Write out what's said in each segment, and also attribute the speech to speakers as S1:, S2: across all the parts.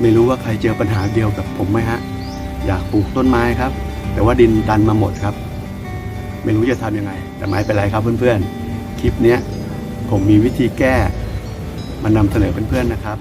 S1: ไม่รู้ว่าใครเจอปัญหาเดียวกับผมไหมฮะ อยากปลูกต้นไม้ครับ แต่ว่าดินดันมาหมดครับ ไม่รู้จะทำยังไง แต่ไม่เป็นไรครับเพื่อนๆ คลิปนี้ผมมีวิธีแก้มานำเสนอเพื่อนๆนะครับ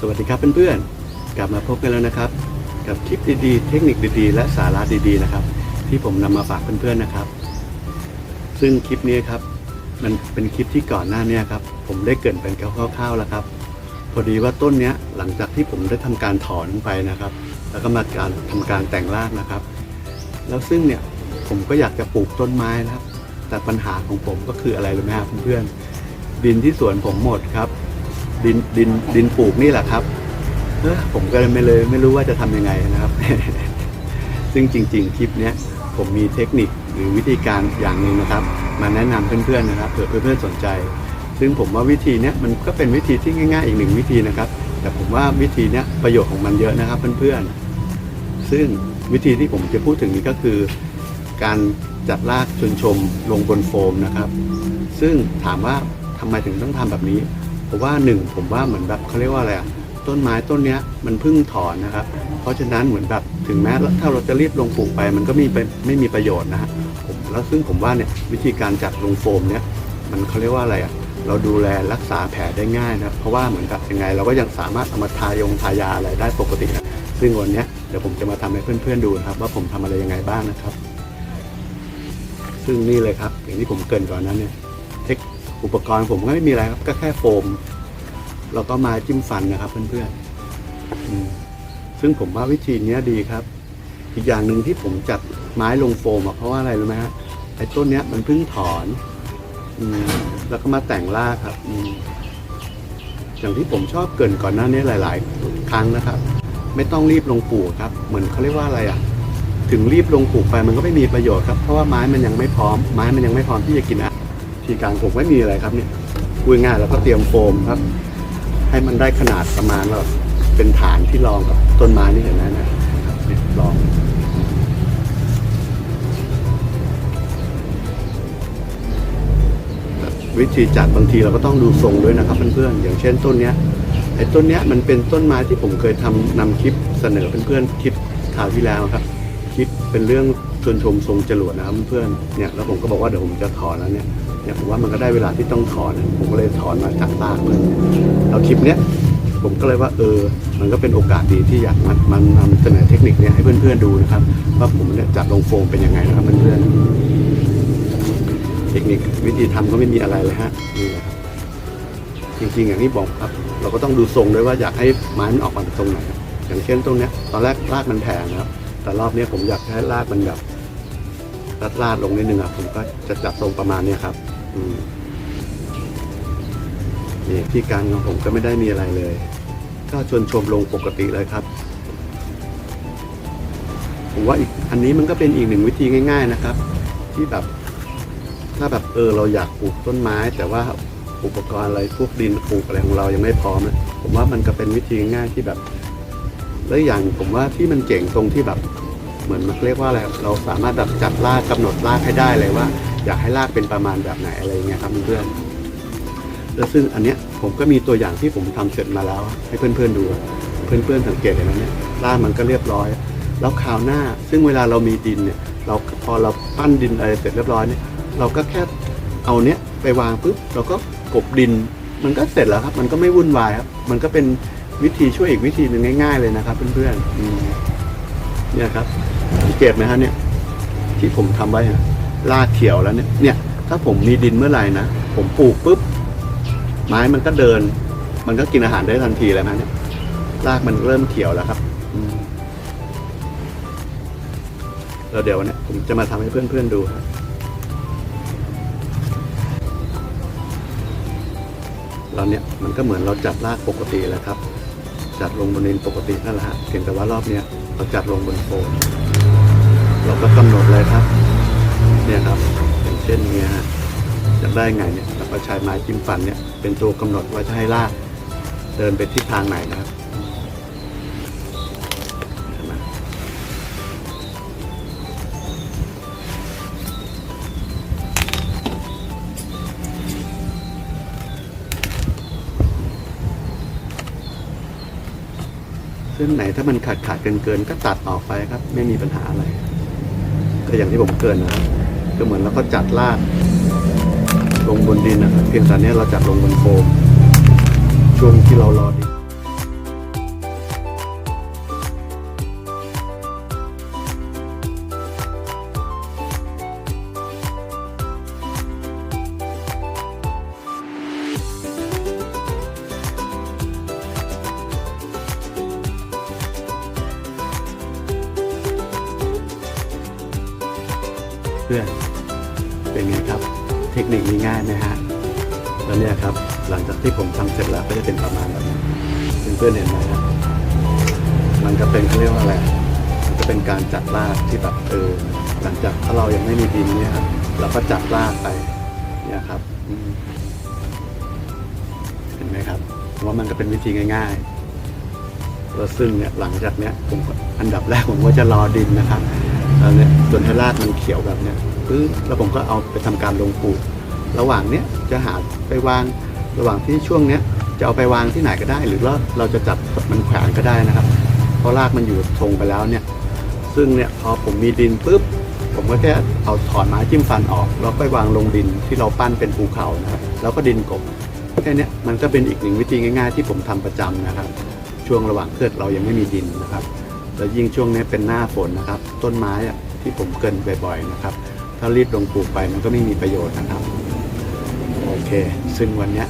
S1: สวัสดีครับเพื่อนๆ กลับมาพบกันแล้วนะครับ กับคลิปดีๆ เทคนิคดีๆ และสาระดีๆนะครับ ที่ผมนำมาฝากเพื่อนๆนะครับ ซึ่งคลิปนี้ครับมันเป็นคลิปที่ก่อนหน้าเนี้ครับผมได้เกินเป็นคร่าวๆแล้วครับ พอดีว่าต้นเนี้ยหลังจากที่ผมได้ทำการถอนไปนะครับ แล้วก็มาการทำการแต่งรากนะครับ แล้วซึ่งเนี่ยผมก็อยากจะปลูกต้นไม้นะครับ แต่ปัญหาของผมก็คืออะไรรู้ไหมครับเพื่อนๆดินที่สวนผมหมดครับ ดินดินดินปลูกนี่แหละครับเออผมก็เลยไม่เลยไม่รู้ว่าจะทำยังไงนะครับ ซึ่งจริง ๆ คลิปเนี้ยผมมีเทคนิคหรือวิธีการอย่างหนึ่งนะครับ มาแนะนำเพื่อนๆนะครับเผื่อเพื่อนๆสนใจ ซึ่งผมว่าวิธีเนี้ยมันก็เป็นวิธีที่ง่าย ๆ อีกหนึ่งวิธีนะครับ แต่ผมว่าวิธีเนี้ยประโยชน์ของมันเยอะนะครับเพื่อนๆ ซึ่งวิธีที่ผมจะพูดถึงนี้ก็คือ การจัดรากชนชมลงบนโฟมนะครับ ซึ่งถามว่าทำไมถึงต้องทำแบบนี้ ผมว่าหนึ่งผมว่าเหมือนแบบเขาเรียกว่าอะไรอะต้นไม้ต้นเนี้ยมันเพิ่งถอนนะครับ เพราะฉะนั้นเหมือนแบบถึงแม้ถ้าเราจะรีบลงปลูกไป มันก็มีเป็นไม่มีประโยชน์นะฮะผมแล้วซึ่งผมว่าเนี่ยวิธีการจัดลงโฟมเนี่ยมันเขาเรียกว่าอะไรอะเราดูแลรักษาแผลได้ง่ายนะครับเพราะว่าเหมือนกับยังไง เราก็ยังสามารถเอามาทายงทายาอะไรได้ปกตินะซึ่งวันนี้เดี๋ยวผมจะมาทำให้เพื่อนๆดูนะครับ ว่าผมทำอะไรยังไงบ้างนะครับ ซึ่งนี่เลยครับ อย่างที่ผมเกินก่อนนั้นเนี่ยเทค อุปกรณ์ผมก็ไม่มีอะไรครับ ก็แค่โฟม แล้วก็มาจิ้มฟันนะครับ เพื่อนๆอืมซึ่งผมว่าวิธีเนี้ยดีครับ อีกอย่างหนึ่งที่ผมจัดไม้ลงโฟมอะเพราะว่าอะไรรู้ไหมฮะไอ้ต้นเนี้ยมันเพิ่งถอน อืมแล้วก็มาแต่งรากครับอืมอย่างที่ผมชอบเกรินก่อนหน้านี้หลาย ๆ ครั้งนะครับ ไม่ต้องรีบลงปลูกครับ เหมือนเขาเรียกว่าอะไรอะถึงรีบลงปลูกไปมันก็ไม่มีประโยชน์ครับ เพราะว่าไม้มันยังไม่พร้อม ไม้มันยังไม่พร้อมที่จะกินอะ ทีการผมไม่มีอะไรครับเนี่ยพูดง่ายๆแล้วก็เตรียมโฟมครับ ให้มันได้ขนาดประมาณแบบเป็นฐานที่รองกับต้นไม้นี่เห็นไหมนะครับเนี่ยรองวิธีจัดบางทีเราก็ต้องดูทรงด้วยนะครับเพื่อนๆอย่างเช่นต้นเนี้ยไอ้ต้นเนี้ยมันเป็นต้นไม้ที่ผมเคยทำนำคลิปเสนอเพื่อนๆคลิปข่าวที่แล้วครับ คลิปเป็นเรื่อง ชวนชมทรงจรวดนะครับเพื่อนเนี่ยแล้วผมก็บอกว่าเดี๋ยวผมจะถอนแล้วเนี่ยเนี่ยผมว่ามันก็ได้เวลาที่ต้องถอนผมก็เลยถอนมาจากรากเลยแล้วคลิปเนี้ยผมก็เลยว่าเออ มันก็เป็นโอกาสดีที่อยากมันมันนำเสนอเทคนิคเนี้ยให้เพื่อนๆดูนะครับ ว่าผมเนี่ยจัดลงโฟมเป็นยังไงนะครับเพื่อนๆเทคนิควิธีทำก็ไม่มีอะไรเลยฮะนี่แหละครับจริงๆอย่างที่บอกครับ เราก็ต้องดูทรงด้วยว่าอยากให้ไม้มันออกมาตรงไหนอย่างเช่นตรงเนี้ยตอนแรกรากมันแผ่นะครับ แต่รอบนี้ผมอยากให้รากมันแบบรัดลาดลงนิดนึงอะผมก็จะจับทรงประมาณเนี้ยครับ อืมนี่ที่กลางของผมก็ไม่ได้มีอะไรเลย ก็ชวนชมลงปกติเลยครับ ผมว่าอีกอันนี้มันก็เป็นอีกหนึ่งวิธีง่าย ๆนะครับ ที่แบบ ถ้าแบบเออเราอยากปลูกต้นไม้ แต่ว่าอุปกรณ์อะไรพวกดินปลูกอะไรของเรายังไม่พร้อมนะผมว่ามันก็เป็นวิธีง่ายที่แบบ แล้วอย่างผมว่าที่มันเจ๋งตรงที่แบบเหมือนมันเรียกว่าอะไรเราสามารถแบบจัดรากกำหนดรากให้ได้เลยว่า อยากให้รากเป็นประมาณแบบไหนอะไรเงี้ยครับเพื่อนแล้วซึ่งอันเนี้ยผมก็มีตัวอย่างที่ผมทำเสร็จมาแล้ว ให้เพื่อนๆดู เพื่อนๆสังเกตเห็นไหมเนี่ยรากมันก็เรียบร้อย แล้วคราวหน้า ซึ่งเวลาเรามีดินเนี่ยเราพอเราปั้นดินอะไรเสร็จเรียบร้อยเนี่ยเราก็แค่เอาเนี้ยไปวางปุ๊บเราก็กบดิน มันก็เสร็จแล้วครับ มันก็ไม่วุ่นวายครับมันก็เป็น วิธีช่วยอีกวิธีหนึ่งง่าย ๆเลยนะครับ เพื่อนๆอืมเนี่ยครับสังเกตไหมฮะเนี่ย ที่ผมทำไว้ฮะรากเขียวแล้วเนี่ยเนี่ย ถ้าผมมีดินเมื่อไหร่นะผมปลูกปุ๊บไม้มันก็เดิน มันก็กินอาหารได้ทันทีเลยนะเนี่ยรากมันเริ่มเขียวแล้วครับอืมแล้วเดี๋ยวเนี่ยผมจะมาทำให้เพื่อนๆดูครับเราเนี่ยมันก็เหมือนเราจัดรากปกติแหล้วครับ จัดลงบนดินปกตินั่นแหละฮะเพียงแต่ว่ารอบเนี้ยเราจัดลงบนโฟมเราก็กำหนดเลยครับ เนี่ยครับอย่างเช่นเนี้ยฮะจะได้ไงเนี่ยเราก็ใช้ไม้จิ้มฟันเนี่ยเป็นตัวกำหนดว่าจะให้ลากเดินไปทิศทางไหนนะครับ เส้นไหนถ้ามันขาดขาดเกินเกินก็ตัดออกไปครับ ไม่มีปัญหาอะไรก็อย่างที่ผมเกินนะครับก็เหมือนเราก็จัดลากลงบนดินนะครับเพียงแต่เนี้ยเราจัดลงบนโฟมช่วงที่เรารอดิน เพื่อนเป็นไงครับ เทคนิคนี้ง่ายไหมฮะแล้วเนี่ยครับหลังจากที่ผมทำเสร็จแล้วก็จะเป็นประมาณแบบนี้เพื่อนๆเห็นไหมครับมันก็เป็นเขาเรียกว่าอะไรมันก็เป็นการจัดรากที่แบบเออหลังจากถ้าเรายังไม่มีดินเนี่ยครับเราก็จัดรากไปเนี่ยครับเห็นไหมครับว่ามันก็เป็นวิธีง่ายๆแล้วซึ่งเนี่ยหลังจากเนี้ยผมอันดับแรกผมก็จะรอดินนะครับ แล้วเนี่ยจนให้รากมันเขียวแบบเนี้ยปึ๊บแล้วผมก็เอาไปทำการลงปลูก ระหว่างเนี้ยจะหาไปวางระหว่างที่ช่วงเนี้ยจะเอาไปวางที่ไหนก็ได้ หรือว่าเราจะจับมันแขวนก็ได้นะครับเพราะรากมันอยู่ทรงไปแล้วเนี่ย ซึ่งเนี่ยพอผมมีดินปุ๊บผมก็แค่เอาถอนไม้จิ้มฟันออก แล้วไปวางลงดินที่เราปั้นเป็นภูเขานะครับแล้วก็ดินกบแค่นี้มันก็เป็นอีกหนึ่งวิธีง่าย ๆ ที่ผมทำประจำนะครับ ช่วงระหว่างเกิดเรายังไม่มีดินนะครับ แล้วยิ่งช่วงนี้เป็นหน้าฝนนะครับ ต้นไม้ที่ผมเกินบ่อยๆนะครับ ถ้ารีบลงปลูกไปมันก็ไม่มีประโยชน์นะครับ โอเค ซึ่งวันนี้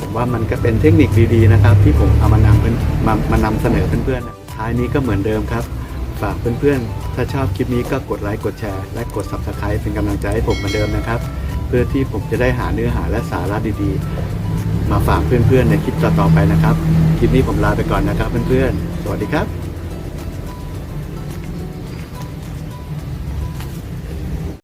S1: ผมว่ามันก็เป็นเทคนิคดีๆนะครับ ที่ผมเอามานำเพื่อนมามานำเสนอเพื่อนๆท้ายนี้ก็เหมือนเดิมครับฝากเพื่อนๆ ถ้าชอบคลิปนี้ก็กดไลค์กดแชร์ และกด subscribe เป็นกำลังใจให้ผมเหมือนเดิมนะครับ เพื่อที่ผมจะได้หาเนื้อหาและสาระดีๆ มาฝากเพื่อนๆในคลิปต่อๆไปนะครับ คลิปนี้ผมลาไปก่อนนะครับเพื่อนๆ สวัสดีครับ